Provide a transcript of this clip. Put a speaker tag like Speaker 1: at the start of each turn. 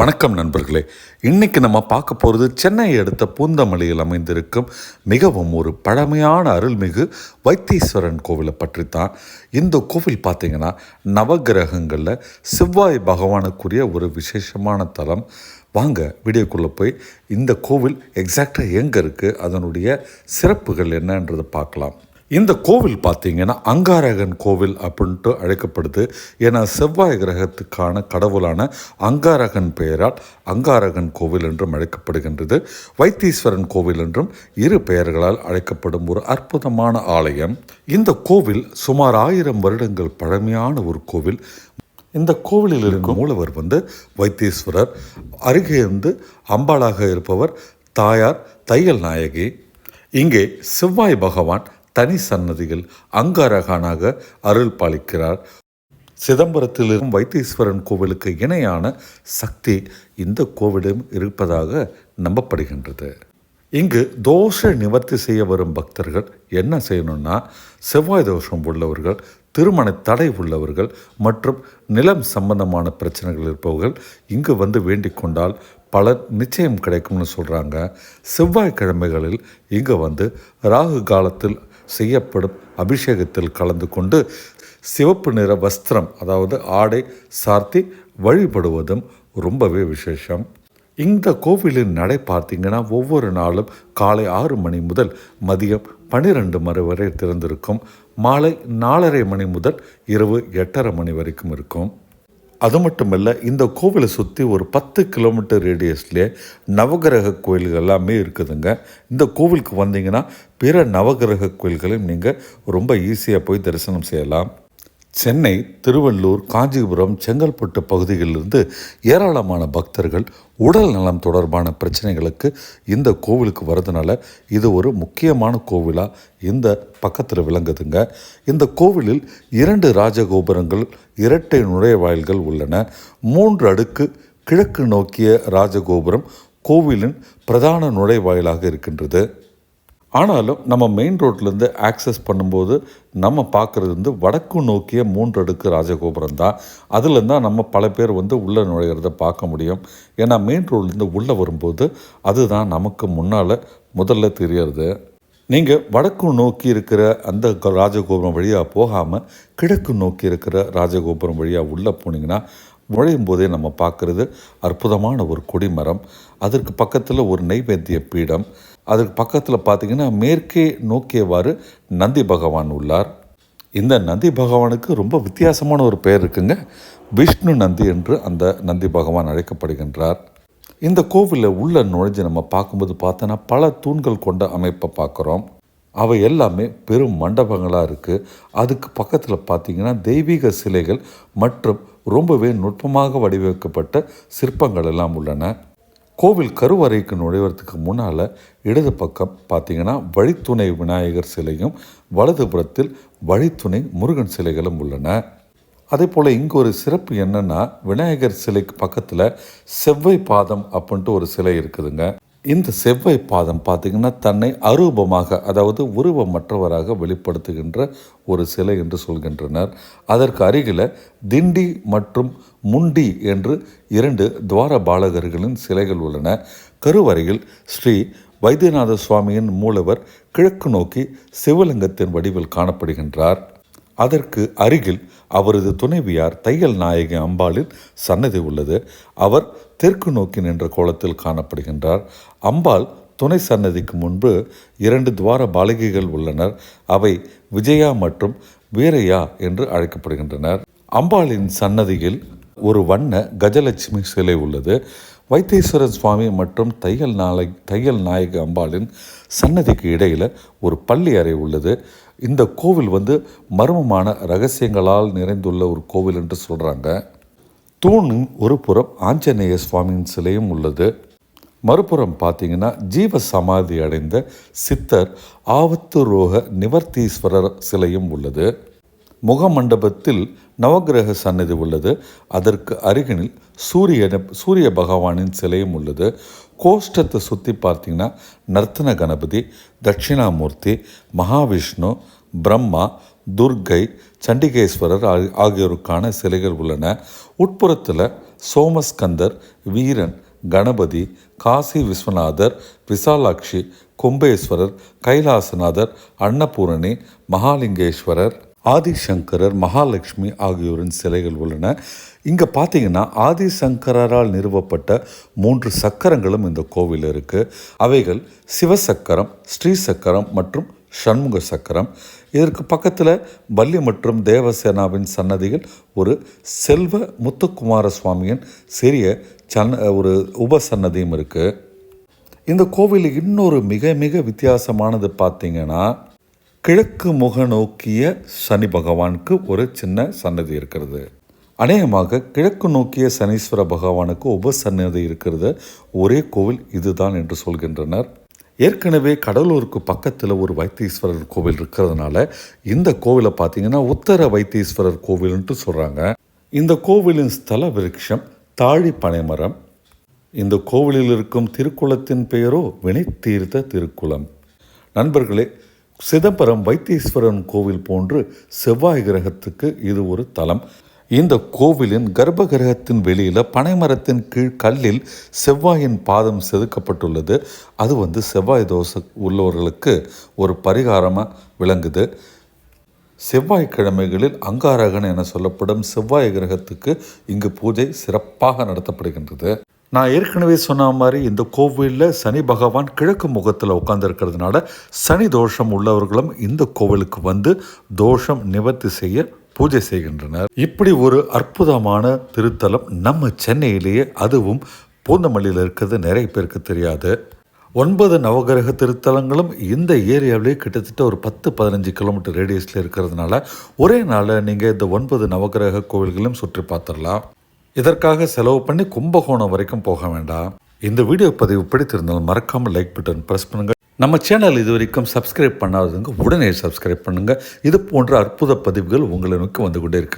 Speaker 1: வணக்கம் நண்பர்களே. இன்றைக்கி நம்ம பார்க்க போகிறது சென்னை அடுத்த பூந்தமல்லியில் அமைந்திருக்கும் மிகவும் ஒரு பழமையான அருள்மிகு வைத்தீஸ்வரன் கோவிலை பற்றி தான் இந்த கோவில் பார்த்திங்கன்னா நவகிரகங்களில் செவ்வாய் பகவானுக்குரிய ஒரு விசேஷமான தலம். வாங்க வீடியோக்குள்ளே போய் இந்த கோவில் எக்ஸாக்டாக எங்கே இருக்குது அதனுடைய சிறப்புகள் என்னன்றதை பார்க்கலாம். இந்த கோவில் பார்த்தீங்கன்னா அங்காரகன் கோவில் அப்படின்ட்டு அழைக்கப்படுது. ஏன்னா செவ்வாய் கிரகத்துக்கான கடவுளான அங்காரகன் பெயரால் அங்காரகன் கோவில் என்றும் அழைக்கப்படுகின்றது. வைத்தீஸ்வரன் கோவில் என்றும் இரு பெயர்களால் அழைக்கப்படும் ஒரு அற்புதமான ஆலயம். இந்த கோவில் சுமார் ஆயிரம் வருடங்கள் பழமையான ஒரு கோவில். இந்த கோவிலில் இருக்கும். மூலவர் வந்து வைத்தீஸ்வரர். அருகே இருந்து அம்பாளாக இருப்பவர் தாயார் தையல் நாயகி. இங்கே செவ்வாய் பகவான் தனி சன்னதியில் அங்காரகானாக அருள் பாலிக்கிறார். சிதம்பரத்தில் இருக்கும் வைத்தீஸ்வரன் கோவிலுக்கு இணையான சக்தி இந்த கோவிலும் இருப்பதாக நம்பப்படுகின்றது. இங்கு தோஷ நிவர்த்தி செய்ய வரும் பக்தர்கள் என்ன செய்யணும்னா செவ்வாய் தோஷம் உள்ளவர்கள் திருமண தடை உள்ளவர்கள் மற்றும் நிலம் சம்பந்தமான பிரச்சனைகள் இருப்பவர்கள் இங்கு வந்து வேண்டிக் கொண்டால் பலர் நிச்சயம் கிடைக்கும்னு சொல்கிறாங்க செவ்வாய்க்கிழமைகளில் இங்கே வந்து ராகு காலத்தில் செய்யப்படும் அபிஷேகத்தில் கலந்து கொண்டு சிவப்பு நிற வஸ்திரம் அதாவது ஆடை சார்த்தி வழிபடுவதும் ரொம்பவே விசேஷம். இந்த கோவிலின் நடை பார்த்தீங்கன்னா ஒவ்வொரு நாளும் காலை ஆறு மணி முதல் மதியம் பன்னிரெண்டு மணி வரை திறந்திருக்கும். மாலை நாலரை மணி முதல் இரவு எட்டரை மணி வரைக்கும் இருக்கும். அது மட்டுமல்ல இந்த கோவிலை சுற்றி ஒரு பத்து கிலோமீட்டர் ரேடியஸ்லேயே நவகிரக கோயில்கள் எல்லாமே இருக்குதுங்க. இந்த கோவிலுக்கு வந்தீங்கன்னா பிற நவகிரக கோயில்களையும் நீங்கள் ரொம்ப ஈஸியாக போய் தரிசனம் செய்யலாம். சென்னை திருவள்ளூர் காஞ்சிபுரம் செங்கல்பட்டு பகுதிகளிலிருந்து ஏராளமான பக்தர்கள் உடல் நலம் தொடர்பான பிரச்சனைகளுக்கு இந்த கோவிலுக்கு வரதுனால இது ஒரு முக்கியமான கோவிலாக இந்த பக்கத்தில் விளங்குதுங்க. இந்த கோவிலில் இரண்டு ராஜகோபுரங்கள் இரட்டை நுழைவாயில்கள் உள்ளன. மூன்று அடுக்கு கிழக்கு நோக்கிய ராஜகோபுரம் கோவிலின் பிரதான நுழைவாயிலாக இருக்கின்றது. ஆனாலும் நம்ம மெயின் ரோட்லேருந்து ஆக்சஸ் பண்ணும்போது நம்ம பார்க்குறது வந்து வடக்கு நோக்கிய மூன்று அடுக்கு ராஜகோபுரம் தான். அதுலேருந்து தான் நம்ம பல பேர் வந்து உள்ளே நுழையிறத பார்க்க முடியும். ஏன்னா மெயின் ரோட்லேருந்து உள்ளே வரும்போது அதுதான் நமக்கு முன்னால் முதல்ல தெரியறது. நீங்கள் வடக்கு நோக்கி இருக்கிற அந்த ராஜகோபுரம் வழியாக போகாமல் கிழக்கு நோக்கி இருக்கிற ராஜகோபுரம் வழியாக உள்ளே போனீங்கன்னா நுழையும் போதே நம்ம பார்க்குறது அற்புதமான ஒரு கொடிமரம். அதற்கு பக்கத்தில் ஒரு நைவேத்திய பீடம். அதுக்கு பக்கத்தில் பார்த்தீங்கன்னா மேற்கே நோக்கியவாறு நந்தி பகவான் உள்ளார். இந்த நந்தி பகவானுக்கு ரொம்ப வித்தியாசமான ஒரு பெயர் இருக்குங்க. விஷ்ணு நந்தி என்று அந்த நந்தி பகவான் அழைக்கப்படுகின்றார். இந்த கோவிலில் உள்ள நுழைஞ்சு நம்ம பார்க்கும்போது பார்த்தோன்னா பல தூண்கள் கொண்ட அமைப்பை பார்க்குறோம். அவை எல்லாமே பெரும் மண்டபங்களாக இருக்குது அதுக்கு பக்கத்தில் பார்த்தீங்கன்னா தெய்வீக சிலைகள் மற்றும் ரொம்பவே நுட்பமாக வடிவமைக்கப்பட்ட சிற்பங்கள் எல்லாம் உள்ளன. கோவில் கருவறைக்கு நுழைவதற்கு முன்னால் இடது பக்கம் பார்த்தீங்கன்னா வழித்துணை விநாயகர் சிலையும் வலது புறத்தில் வழித்துணை முருகன் சிலைகளும் உள்ளன. அதே போல் இங்கே ஒரு சிறப்பு என்னென்னா விநாயகர் சிலைக்கு பக்கத்தில் செவ்வை பாதம் அப்படின்ட்டு ஒரு சிலை இருக்குதுங்க. இந்த செவ்வாய் பாதம் பார்த்தீங்கன்னா தன்னை அரூபமாக அதாவது உருவமற்றவராக வெளிப்படுத்துகின்ற ஒரு சிலை என்று சொல்கின்றனர். அதற்கு அருகில் திண்டி மற்றும் முண்டி என்று இரண்டு துவார பாலகர்களின் சிலைகள் உள்ளன. கருவறையில் ஸ்ரீ வைத்தியநாத சுவாமியின் மூலவர் கிழக்கு நோக்கி சிவலிங்கத்தின் வடிவில் காணப்படுகின்றார். அதற்கு அருகில் அவரது துணைவியார் தையல் நாயகி அம்பாளின் சன்னதி உள்ளது. அவர் தெற்கு நோக்கி நின்ற கோலத்தில் காணப்படுகின்றார். அம்பாள் துணை சன்னதிக்கு முன்பு இரண்டு துவார பாலிகைகள் உள்ளனர். அவை விஜயா மற்றும் வீரையா என்று அழைக்கப்படுகின்றனர். அம்பாளின் சன்னதியில் ஒரு வண்ண கஜலட்சுமி சிலை உள்ளது. வைத்தீஸ்வரன் சுவாமி மற்றும் தையல் நாளை தையல் நாயக அம்பாளின் சன்னதிக்கு இடையில் ஒரு பள்ளி அறை உள்ளது. இந்த கோவில் வந்து மர்மமான ரகசியங்களால் நிறைந்துள்ள ஒரு கோவில் என்று சொல்கிறாங்க தூணின் ஒரு புறம் ஆஞ்சநேய சுவாமியின் சிலையும் உள்ளது. மறுபுறம் பார்த்தீங்கன்னா ஜீவ சமாதி அடைந்த சித்தர் ஆவத்து ரோக நிவர்த்தீஸ்வரர் சிலையும் உள்ளது. முகமண்டபத்தில் நவக்கிரக சன்னதி உள்ளது. அதற்கு அருகினில் சூரியன சூரிய பகவானின் சிலையும் உள்ளது. கோஷ்டத்தை சுற்றி பார்த்தீங்கன்னா நர்த்தன கணபதி தட்சிணாமூர்த்தி மகாவிஷ்ணு பிரம்மா துர்க்கை சண்டிகேஸ்வரர் ஆகி- ஆகியோருக்கான சிலைகள் உள்ளன. உட்புறத்தில் சோமஸ்கந்தர் வீரன் கணபதி காசி விஸ்வநாதர் விசாலாட்சி கும்பேஸ்வரர் கைலாசநாதர் அன்னபூரணி மகாலிங்கேஸ்வரர் ஆதிசங்கரர் மகாலட்சுமி ஆகியோரின் சிலைகள் உள்ளன. இங்கே பார்த்தீங்கன்னா ஆதிசங்கரால் நிறுவப்பட்ட மூன்று சக்கரங்களும் இந்த கோவில் இருக்குது அவைகள் சிவசக்கரம் ஸ்ரீ சக்கரம் மற்றும் சண்முக சக்கரம். இதற்கு பக்கத்தில் பல்லி மற்றும் தேவசேனாவின் சன்னதிகள் ஒரு செல்வ முத்துக்குமார சுவாமியின் சிறிய சன்ன ஒரு உபசன்னதியும் இருக்குது இந்த கோவில் இன்னொரு மிக மிக வித்தியாசமானது பார்த்தீங்கன்னா கிழக்கு முக நோக்கிய சனி பகவானுக்கு ஒரு சின்ன சன்னதி இருக்கிறது. அநேகமாக கிழக்கு நோக்கிய சனீஸ்வர பகவானுக்கு உபசன்னதி இருக்கிறது. ஒரே கோவில் இதுதான் என்று சொல்கின்றனர். ஏற்கனவே கடலூருக்கு பக்கத்தில் ஒரு வைத்தீஸ்வரர் கோவில் இருக்கிறதுனால இந்த கோவிலை பார்த்தீங்கன்னா உத்தர வைத்தீஸ்வரர் கோவில்ன்ட்டு சொல்கிறாங்க இந்த கோவிலின் ஸ்தல விருட்சம் தாழி பனைமரம் இந்த கோவிலில் இருக்கும் திருக்குளத்தின் பெயரோ வினைத்தீர்த்த திருக்குளம். நண்பர்களே சிதம்பரம் வைத்தீஸ்வரன் கோவில் போன்று செவ்வாய் கிரகத்துக்கு இது ஒரு தலம். இந்த கோவிலின் கர்ப்ப கிரகத்தின் வெளியில் பனைமரத்தின் கீழ் கல்லில் செவ்வாயின் பாதம் செதுக்கப்பட்டுள்ளது. அது வந்து செவ்வாய் தோசை உள்ளவர்களுக்கு ஒரு பரிகாரமாக விளங்குது. செவ்வாய்க்கிழமைகளில் அங்காரகன் என சொல்லப்படும் செவ்வாய் கிரகத்துக்கு இங்கு பூஜை சிறப்பாக நடத்தப்படுகின்றது. நான் ஏற்கனவே சொன்ன மாதிரி இந்த கோவிலில் சனி பகவான் கிழக்கு முகத்தில் உட்கார்ந்துருக்கிறதுனால சனி தோஷம் உள்ளவர்களும் இந்த கோவிலுக்கு வந்து தோஷம் நிவர்த்தி செய்ய பூஜை செய்கின்றனர். இப்படி ஒரு அற்புதமான திருத்தலம் நம்ம சென்னையிலேயே அதுவும் பூந்தமல்லியில் இருக்கிறது நிறைய பேருக்கு தெரியாது. ஒன்பது நவகிரக திருத்தலங்களும் இந்த ஏரியாவிலே கிட்டத்தட்ட ஒரு பத்து பதினஞ்சு கிலோமீட்டர் ரேடியஸில் இருக்கிறதுனால ஒரே நாளில் நீங்கள் இந்த ஒன்பது நவகிரக கோவில்களையும் சுற்றி பார்த்துடலாம். இதற்காக செலவு பண்ணி கும்பகோணம் வரைக்கும் போக வேண்டாம். இந்த வீடியோ பதிவு பிடித்திருந்தால் மறக்காமல் லைக் பட்டன் ப்ரெஸ் பண்ணுங்கள் நம்ம சேனல் இது வரைக்கும் சப்ஸ்கிரைப் பண்ணாதவங்க உடனே சப்ஸ்கிரைப் பண்ணுங்கள் இது போன்ற அற்புத பதிவுகள் உங்களை நோக்கி வந்து கொண்டே இருக்கு.